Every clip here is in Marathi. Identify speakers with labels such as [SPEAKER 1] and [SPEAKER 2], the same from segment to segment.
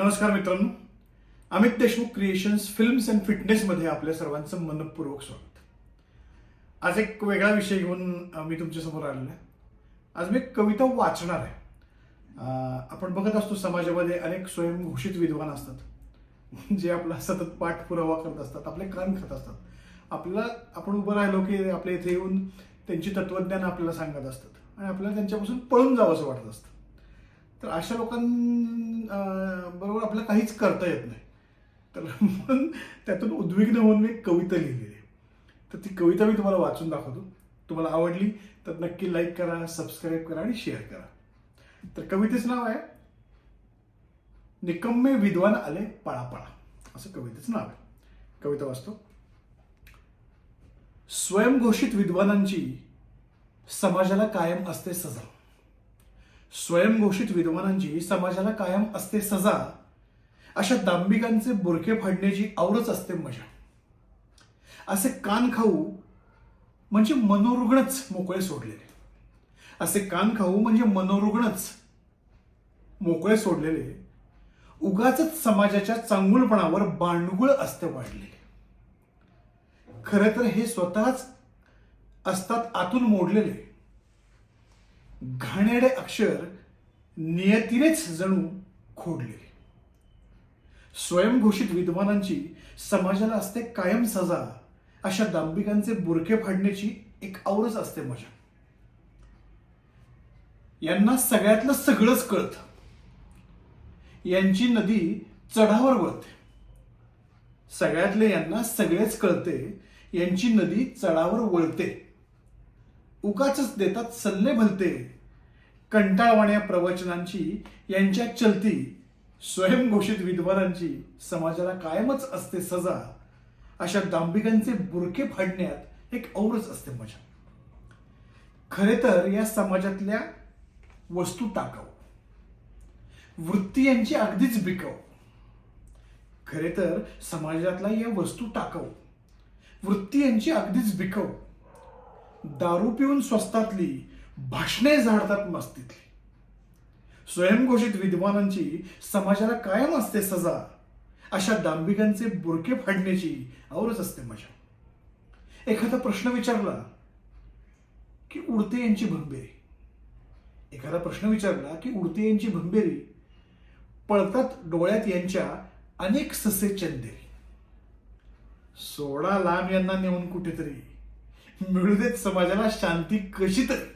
[SPEAKER 1] नमस्कार मित्रांनो. Amit Deshmukh creations films and फिटनेसमध्ये आपल्या सर्वांचं मनपूर्वक स्वागत. आज एक वेगळा विषय घेऊन मी तुमच्यासमोर आलेलो आहे. आज मी कविता वाचणार आहे. आपण बघत असतो समाजामध्ये अनेक स्वयंघोषित विद्वान असतात. जे आपला सतत पाठपुरावा करत असतात आपले कान खात असतात. आपल्याला आपण उभं राहिलो की आपल्या इथे येऊन त्यांची तत्वज्ञान आपल्याला सांगत असतात. आणि आपल्याला त्यांच्यापासून पळून जावं असं वाटत असतं. तर अशा लोकांबरोबर आपल्याला काहीच करता येत नाही. तर म्हणून त्यातून उद्विग्न होऊन मी एक कविता लिहिलेली आहे. तर ती कविता मी तुम्हाला वाचून दाखवतो. तुम्हाला आवडली तर नक्की लाईक करा सबस्क्राईब करा आणि शेअर करा. तर कवितेचं नाव आहे निकम्मे विद्वान आले पळापळा. असं कवितेचं नाव आहे. कविता वाचतो. स्वयंघोषित विद्वानांची समाजाला कायम असते सजा. स्वयंघोषित विद्वानांची समाजाला कायम असते सजा. अशा दांबिकांचे बुरके फाडण्याची आवरच असते मजा. असे कान खाऊ म्हणजे मनोरुग्णच मोकळे सोडलेले. असे कान खाऊ म्हणजे मनोरुग्णच मोकळे सोडलेले. उगाच समाजाच्या चांगुलपणावर बांडगुळ असते वाढलेले. खरं तर हे स्वतःच असतात आतून मोडलेले. घाणेरडे अक्षर नियतीनेच जणू खोडले स्वयंघोषित विद्वानांची समाजाला असते कायम सजा अशा दांभिकांचे बुरखे फाडण्याची एक आवरच असते मजा. यांना सगळ्यातलं सगळंच कळतं. यांची नदी चढावर वळते. सगळ्यातले यांना सगळेच कळते यांची नदी चढावर वळते. उगाच देतात सल्ले भलते. कंटाळवाण्या प्रवचनांची यांच्या चलती स्वयंघोषित विद्वानांची समाजाला कायमच असते सजा अशा दांभिकांचे बुरके फाडण्यात एक औरच असते मजा. खरे तर या समाजातल्या वस्तू टाकाव. वृत्ती यांची अगदीच बिकव. खरे तर समाजातल्या या वस्तू टाकाव. वृत्ती यांची अगदीच बिकव. दारू पिऊन स्वस्तातली भाषणे झाडतात मस्तीतली. स्वयंघोषित विद्वानांची समाजाला कायम असते सजा अशा दांभिकांचे बुरके फाडण्याची आवरच असते मजा. एखादा प्रश्न विचारला की उडते यांची भंबेरी? एखादा प्रश्न विचारला की उडते यांची भंबेरी? पळतात डोळ्यात यांच्या अनेक ससे चंदेरी. सोडा लांब यांना नेऊन कुठेतरी मिळू देत समाजाला शांती कशी तरी.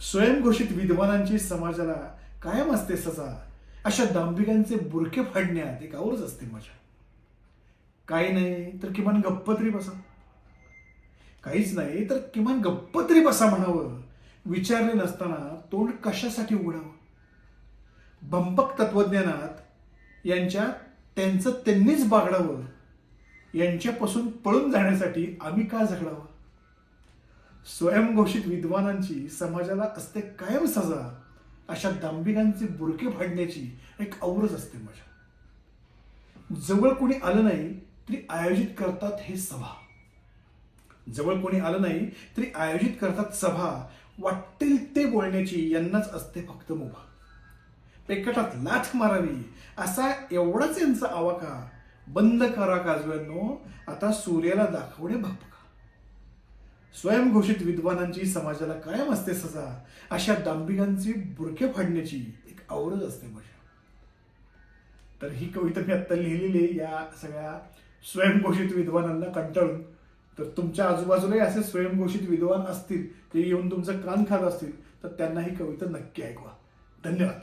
[SPEAKER 1] स्वयंघोषित विद्वानांची समाजाला कायम असते सजा. अशा दांभिकांचे बुरके फाडण्यात एक आवरच असते मजा काही नाही तर किमान गप्प तरी बसा. काहीच नाही तर किमान गप्प तरी बसा म्हणावं. विचारले नसताना तोंड कशासाठी उघडावं? बंपक तत्वज्ञानात यांच्या त्यांचं त्यांनीच बागडावं. यांच्यापासून पळून जाण्यासाठी आम्ही का झगडावं? स्वयंघोषित विद्वानांची समाजाला असते कायम सजा अशा दांभिकांचे बुरके फाडण्याची एक औरच असते माझ्या. जवळ कोणी आलं नाही तरी आयोजित करतात हे सभा. जवळ कोणी आलं नाही तरी आयोजित करतात सभा. वाटेल ते बोलण्याची यांनाच असते फक्त मुभा. पेकटात लाथ मारावी असा एवढाच यांचा आवाका. बंद करा काजव्यांनो आता सूर्याला दाखवणे भपका स्वयंघोषित विद्वानांची समाजाला कायम असते सजा अशा दांभिकांची बुरके फाडण्याची एक आवडच असते मजा तर ही कविता मी आत्ता लिहिलेली आहे या सगळ्या स्वयंघोषित विद्वानांना कंटाळून. तर तुमच्या आजूबाजूलाही असे स्वयंघोषित विद्वान असतील ते येऊन तुमचं कान खात असतील तर त्यांना ही कविता नक्की ऐकवा. धन्यवाद.